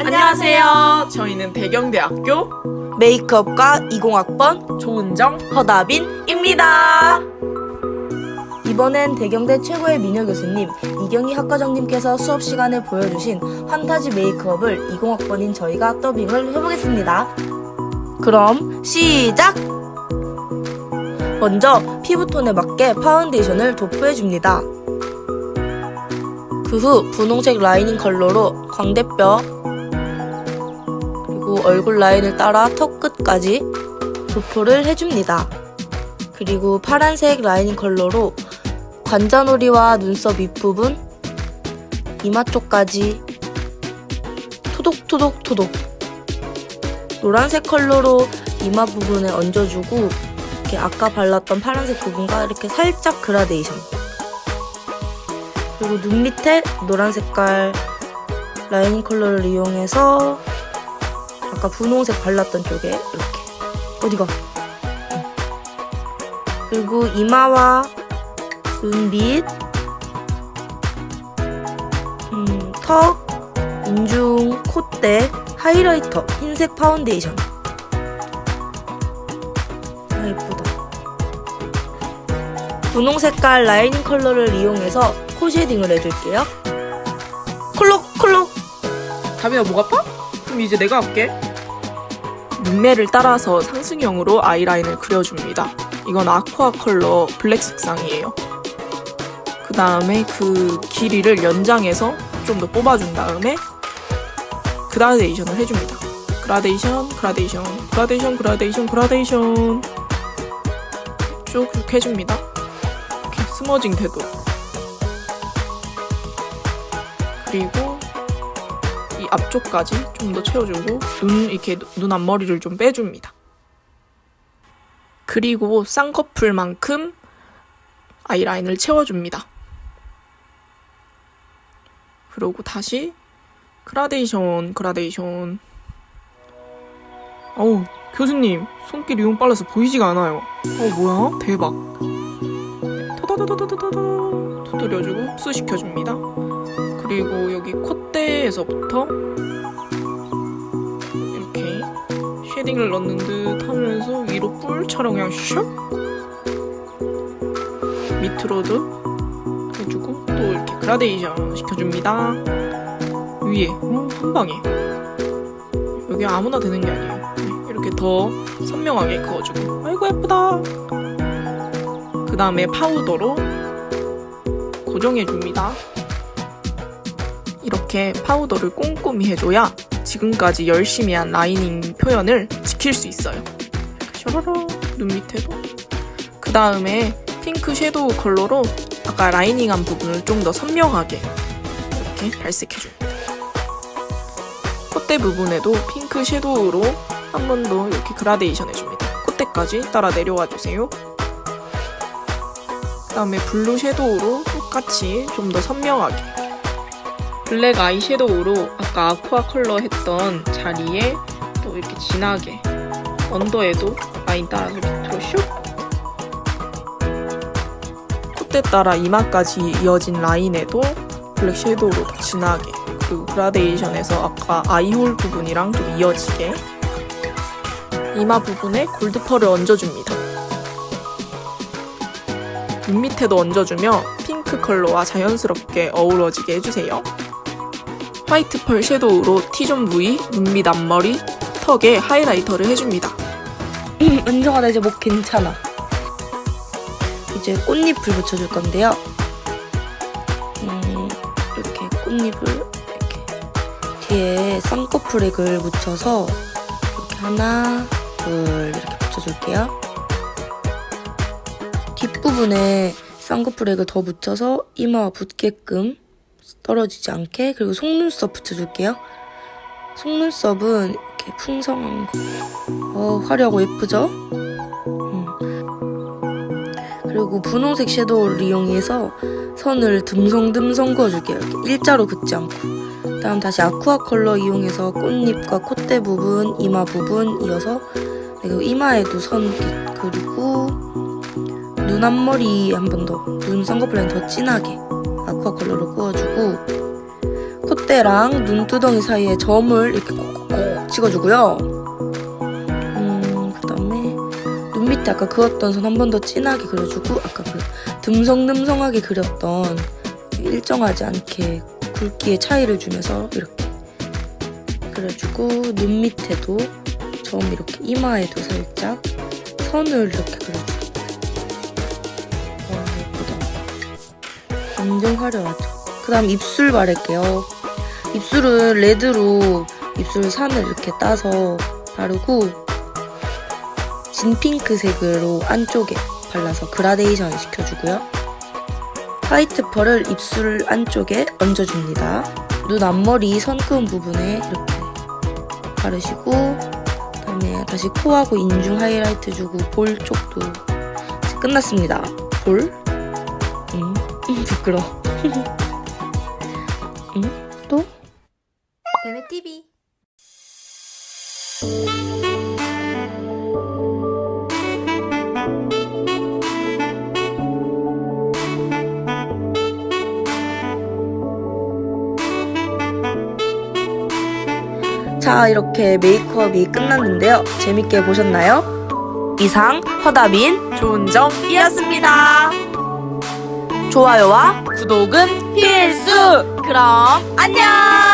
안녕하세요. 저희는 대경대학교 메이크업과 20학번 조은정 허다빈입니다. 이번엔 대경대 최고의 미녀 교수님 이경희 학과장님께서 수업 시간에 보여주신 환타지 메이크업을 20학번인 저희가 더빙을 해보겠습니다. 그럼 시작! 먼저 피부톤에 맞게 파운데이션을 도포해줍니다. 그 후 분홍색 라이닝 컬러로 광대뼈 그리고 얼굴 라인을 따라 턱 끝까지 도포를 해줍니다. 그리고 파란색 라이닝 컬러로 관자놀이와 눈썹 윗부분, 이마 쪽까지 토독토독토독 노란색 컬러로 이마 부분에 얹어주고 이렇게 아까 발랐던 파란색 부분과 이렇게 살짝 그라데이션 그리고 눈 밑에 노란 색깔 라이닝 컬러를 이용해서 아까 분홍색 발랐던 쪽에 이렇게. 어디가? 응. 그리고 이마와 눈밑 음, 턱 인중 콧대 하이라이터 흰색 파운데이션. 아 예쁘다. 분홍 색깔 라이닝 컬러를 이용해서 코 쉐딩을 해줄게요. 콜록 콜록 다빈아 목 아파? 그럼 이제 내가 할게. 눈매를 따라서 상승형으로 아이라인을 그려줍니다. 이건 아쿠아 컬러 블랙 색상이에요. 그 다음에 그 길이를 연장해서 좀 더 뽑아준 다음에 그라데이션을 해줍니다. 그라데이션, 그라데이션, 그라데이션, 그라데이션, 그라데이션 쭉쭉 해줍니다. 이렇게 스머징 되도록. 그리고 이 앞쪽까지 좀 더 채워주고 눈 이렇게 눈 앞머리를 좀 빼줍니다. 그리고 쌍꺼풀만큼 아이라인을 채워줍니다. 그리고 다시 그라데이션, 그라데이션. 어우, 교수님, 손길이 너무 빨라서 보이지가 않아요. 어, 뭐야? 대박. 토도도도도도도 두드려주고 흡수시켜줍니다. 그리고 여기 콧대에서부터 이렇게 쉐딩을 넣는 듯 하면서 위로 뿔처럼 그냥 슉 밑으로도 해주고 또 이렇게 그라데이션 시켜줍니다. 위에 어, 한 방에. 여기 아무나 되는 게 아니에요. 네, 이렇게 더 선명하게 그어주고. 아이고 예쁘다. 그 다음에 파우더로 고정해줍니다 이렇게 파우더를 꼼꼼히 해줘야 지금까지 열심히 한 라이닝 표현을 지킬 수 있어요. 이렇게 셔러러 눈 밑에도. 그 다음에 핑크 섀도우 컬러로 아까 라이닝한 부분을 좀 더 선명하게 이렇게 발색해줍니다. 콧대 부분에도 핑크 섀도우로 한 번 더 이렇게 그라데이션 해줍니다. 콧대까지 따라 내려와 주세요. 그 다음에 블루 섀도우로 똑같이 좀 더 선명하게 블랙 아이섀도우로 아까 아쿠아 컬러 했던 자리에 또 이렇게 진하게 언더에도 라인 따라서 밑으로 슉 콧대 따라 이마까지 이어진 라인에도 블랙 섀도우로 더 진하게 그리고 그라데이션에서 아까 아이홀 부분이랑 좀 이어지게 이마 부분에 골드펄을 얹어줍니다. 눈 밑에도 얹어주며 핑크 컬러와 자연스럽게 어우러지게 해주세요. 화이트 펄 섀도우로 T존 부위, 눈밑 앞머리, 턱에 하이라이터를 해줍니다. 은정아 나 이제 목 괜찮아. 이제 꽃잎을 붙여줄 건데요. 음, 이렇게 꽃잎을 이렇게 뒤에 쌍꺼풀액을 묻혀서 이렇게 하나 둘 이렇게 붙여줄게요. 뒷부분에 쌍꺼풀액을 더 묻혀서 이마와 붙게끔 떨어지지 않게 그리고 속눈썹 붙여줄게요 속눈썹은 이렇게 풍성한 거 어, 화려하고 예쁘죠? 음. 그리고 분홍색 섀도우를 이용해서 선을 듬성듬성 그어줄게요. 이렇게 일자로 긋지 않고. 다음 다시 아쿠아 컬러 이용해서 꽃잎과 콧대 부분, 이마 부분 이어서 그리고 이마에도 선 그리고 눈 앞머리 한 번 더, 눈 쌍꺼풀 라인 더 진하게 아쿠아 컬러로 그어주고 콧대 콧대랑 눈두덩이 사이에 점을 이렇게 콕콕콕 찍어주고요. 음, 그 다음에 눈 밑에 아까 그었던 선 한 번 더 진하게 그려주고 아까 그 듬성듬성하게 그렸던 일정하지 않게 굵기의 차이를 주면서 이렇게 그려주고 눈 밑에도 점 이렇게 이마에도 살짝 선을 이렇게 그려주고 완전 화려하죠 그 다음 입술 바를게요 입술은 레드로 입술 산을 이렇게 따서 바르고 진핑크색으로 안쪽에 발라서 그라데이션 시켜주고요 화이트 펄을 입술 안쪽에 얹어줍니다 눈 앞머리 선 그은 부분에 이렇게 바르시고 그다음에 다시 코하고 인중 하이라이트 주고 볼 쪽도 끝났습니다. 볼? 음, 부끄러. 워 음, 또? 뱀의 TV 자, 이렇게 메이크업이 끝났는데요. 재밌게 보셨나요? 이상 허다빈 좋은 점이었습니다. 좋아요와 구독은 필수! 그럼 안녕!